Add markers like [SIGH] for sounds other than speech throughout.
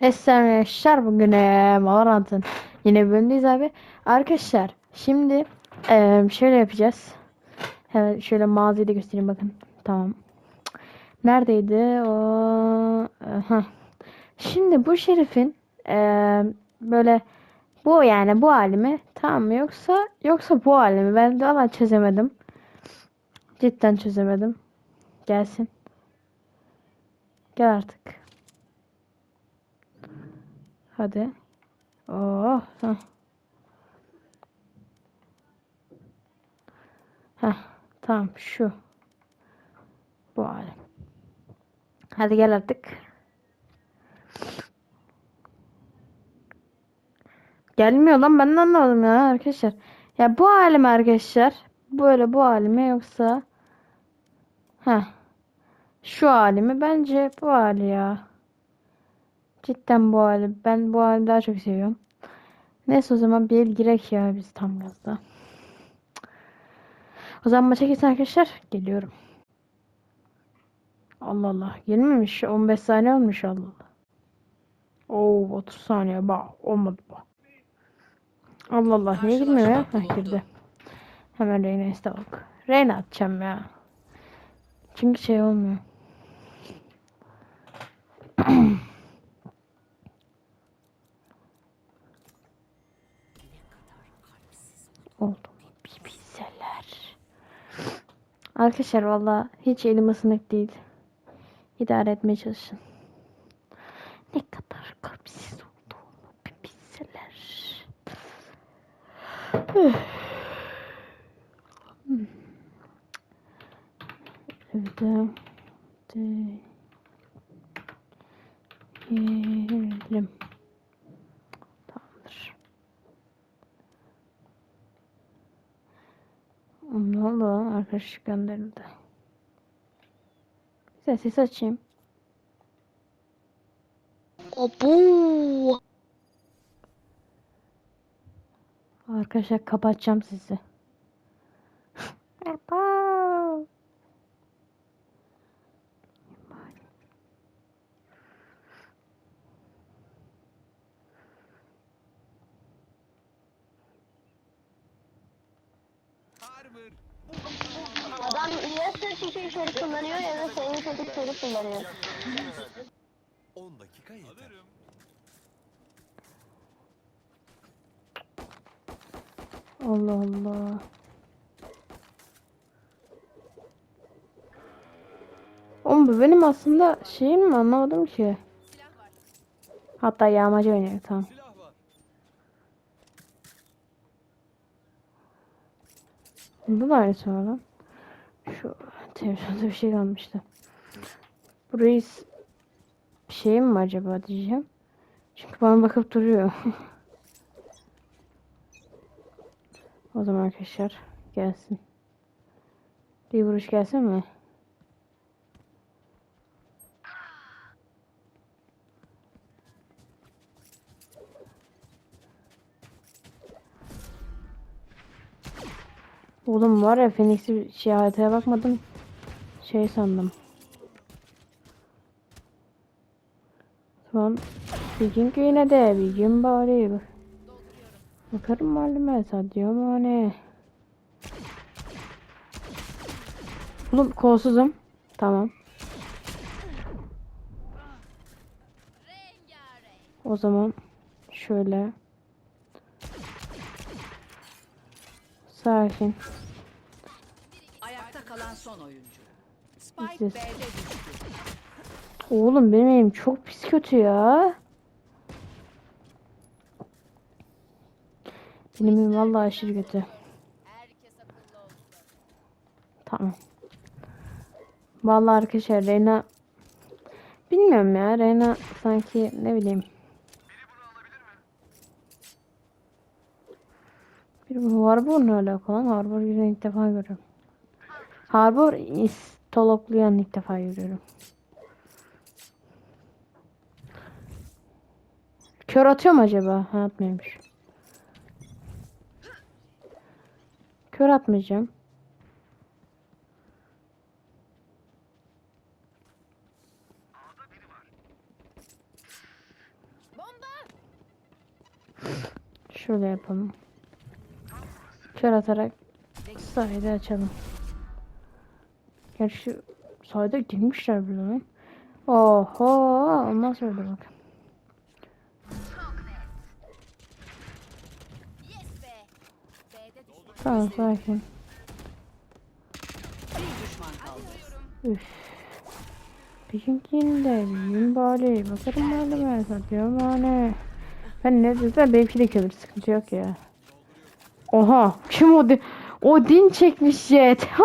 Esenleşler bugün ee, Valorant'ın yine bölümdeyiz abi. Arkadaşlar şimdi ee, şöyle yapacağız. Hemen şöyle mağazayı da göstereyim bakın. Tamam. Neredeydi o? Aha. Şimdi bu şerifin ee, böyle bu yani bu hali mi? Tamam mı? Yoksa yoksa bu hali mi? Ben de valla çözemedim. Cidden çözemedim. Gelsin. Gel artık. Hadi. Oh. Heh. Heh. Tamam şu. Bu hali. Hadi gel artık. Gelmiyor lan ben de anlamadım ya arkadaşlar. Ya bu halim arkadaşlar. Böyle bu halime yoksa Heh. Şu halimi bence bu hali ya. Cidden bu hali. Ben bu hali daha çok seviyorum. Neyse o zaman bir girek ya biz tam gazda. O zaman maça geçsin arkadaşlar. Geliyorum. Allah Allah. Girmemiş. 15 saniye olmuş Allah Allah. Oo 30 saniye. Bak olmadı bu. Allah Allah. Niye girmiyor ya? Heh, girdi. Hemen Reyna iste bak. Reyna atacağım ya. Çünkü şey olmuyor. Oldu mu bir bilseler. Arkadaşlar valla hiç elim ısınık değil. İdare etmeye çalışın. Ne kadar kalpsiz olduğumu bir bilseler. Hmm. Evde değilim. Arkadaş gönderildi. Güzel ses açayım. Abu. Arkadaşlar kapatacağım sizi. Abo. Adam ya sırf şişe çocuk kullanıyor ya da senin çocuk çocuk kullanıyor. 10 dakika yeter. Allah Allah. Oğlum bu benim aslında şeyim mi anlamadım ki. Hatta yağmacı oynuyor tamam. Silah var. Bunda da aynısı var. Şu televizyonda bir şey kalmıştı. Burayı s- bir şey mi acaba diyeceğim. Çünkü bana bakıp duruyor. [LAUGHS] o zaman arkadaşlar gelsin. Bir vuruş gelsin mi? Oğlum var ya Phoenix'i şey haritaya bakmadım. Şey sandım. Son bir gün yine de bir gün bari bak. Bakarım malum Sadio Mane. Oğlum kolsuzum. Tamam. O zaman şöyle sakin. Ayakta kalan son oyuncu. Spike Biz- B'de düştü. Oğlum benim elim çok pis kötü ya. Benim elim vallahi aşırı kötü. Tamam. Vallahi arkadaşlar Reyna bilmiyorum ya Reyna sanki ne bileyim. Bir bu Harbor ne alaka lan? Harbor yüzünü ilk defa görüyorum. Harbor istoloklayan ilk defa görüyorum. Kör atıyor mu acaba? Ha atmıyormuş. Kör atmayacağım. Şöyle yapalım. Kör atarak sayede açalım. Gerçi sayede girmişler bile lan. Oho olmaz öyle bak. Tamam sakin. Üf. Bizimkinde bizim bari bakarım böyle ben satıyorum hani. Ben ne dedim benimki de kömür sıkıntı yok ya. Oha kim o di- o din çekmiş jet. [LAUGHS]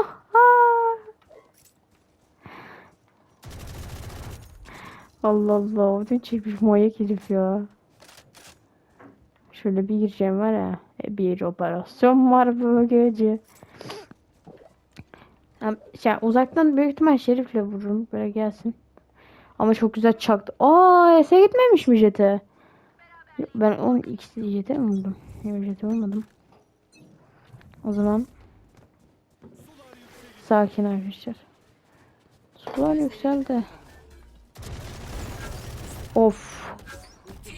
Allah Allah o din çekmiş manyak herif ya. Şöyle bir gireceğim var ya. e, Bir operasyon var bu gece. Hem- Ya uzaktan büyük ihtimal Şerif'le vururum. Böyle gelsin. Ama çok güzel çaktı. Aa S'e gitmemiş mi jete? Ben onun ikisi jete mi vurdum? Yok jete vurmadım. O zaman sakin arkadaşlar. Sular yükseldi. Of.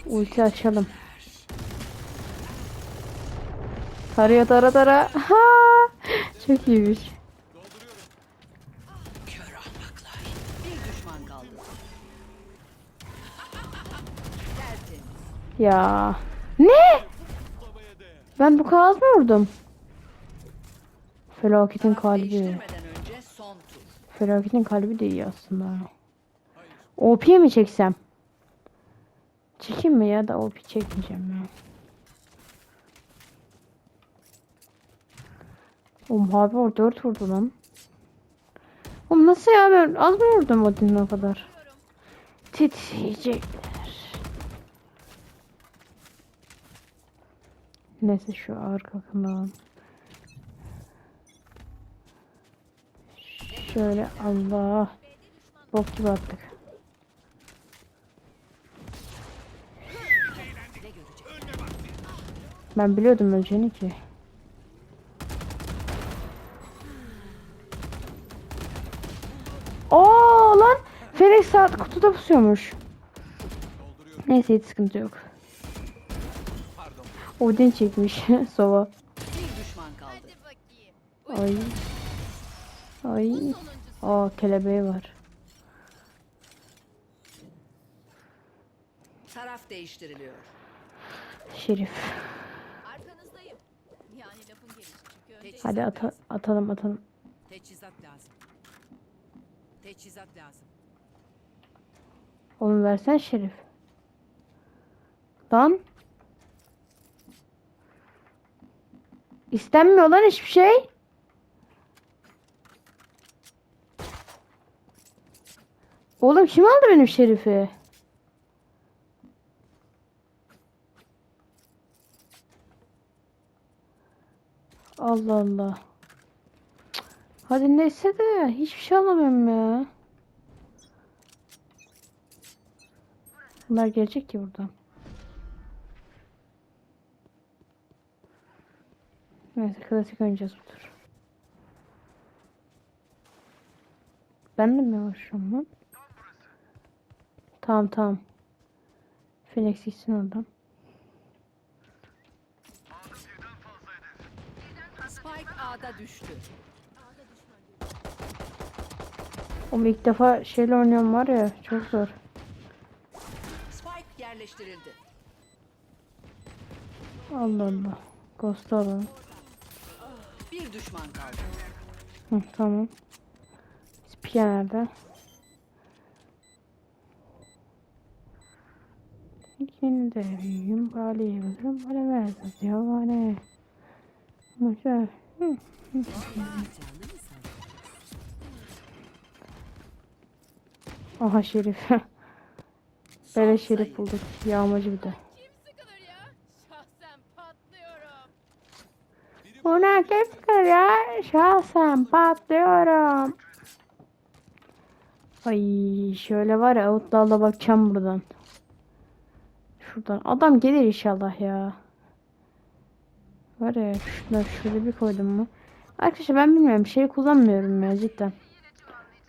Ulti açalım. Tarıyor tara tara. Ha! Çok iyiymiş. Ya. Ne? Ben bu az mı vurdum? Felaketin kalbi. Felaketin kalbi de iyi aslında. OP mi çeksem? Çekeyim mi ya da OP çekmeyeceğim ya. Oğlum abi o 4 vurdu lan. Oğlum nasıl ya ben az mı vurdum o dinle o kadar? Titriyecekler. Neyse şu arka kanalım. Şöyle Allah. Bok gibi attık. Ben biliyordum öleceğini ki. Oo lan Felix saat kutuda pusuyormuş. Neyse hiç sıkıntı yok. Odin çekmiş [LAUGHS] sova. Ay. Ay. Aa kelebeği var. Taraf değiştiriliyor. Şerif. Arkanızdayım. Yani lafın gelişi çünkü önce Teçhizat Hadi ata- lazım. atalım atalım. Teçhizat lazım. Teçhizat lazım. Oğlum versen Şerif. Lan. İstenmiyor lan hiçbir şey. Oğlum kim aldı benim Şerif'i? Allah Allah. Hadi neyse de hiçbir şey alamıyorum ya. Bunlar gelecek ki buradan. Neyse klasik oynayacağız bu tur. Ben de mi yavaşım lan? Tamam tamam. Phoenix gitsin oradan. Spike A'da düştü. Oğlum ilk defa şeyle oynuyorum var ya çok zor. Spike yerleştirildi. Allah Allah. Ghost alalım. Bir düşman kaldı. Hı, tamam. Spiya nerede? Büyüğüm bali yıldırım bana versiz yavane. Hı. Aha Şerif. [LAUGHS] Böyle Şerif bulduk. Yağmacı bir de. Buna kim sıkar ya? Şahsen patlıyorum. Ay şöyle var ya Outlaw'la bakacağım buradan. Şuradan. Adam gelir inşallah ya. Var ya şuna şöyle bir koydum mu? Arkadaşlar ben bilmiyorum. Şey kullanmıyorum ya cidden.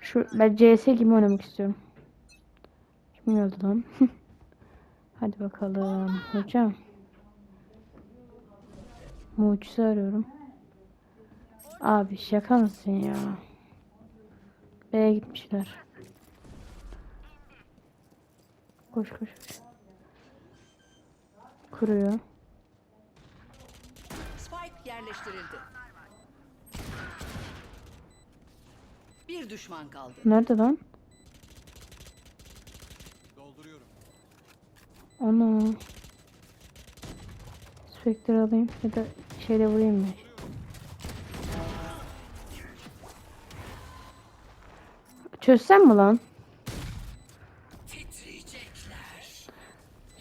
Şu ben CS gibi oynamak istiyorum. Kim geldi lan? [LAUGHS] Hadi bakalım hocam. Mucize arıyorum. Abi şaka mısın ya? B'ye gitmişler. Koş koş koş. Kuruyor. Spike yerleştirildi. Bir düşman kaldı. Nerede lan? Dolduruyorum. Ana. Spectre alayım ya da şeyle vurayım mı? Çözsem mi lan?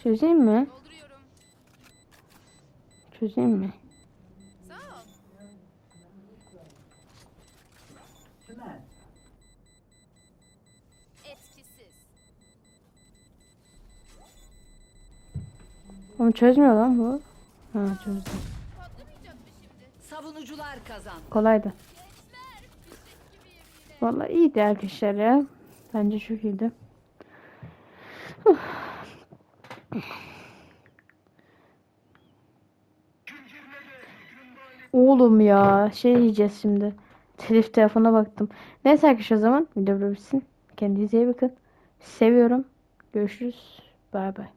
Çözeyim mi? Çözeyim mi? Ama çözmüyor lan bu. Ha çözdü. Patlamayacak mı şimdi? Savunucular kazandı. Kolaydı. Vallahi iyiydi arkadaşlar ya. Bence çok iyiydi. Oğlum ya şey yiyeceğiz şimdi. Telif telefona baktım. Neyse arkadaşlar o zaman video bitsin. Kendinize iyi bakın. Seviyorum. Görüşürüz. Bay bay.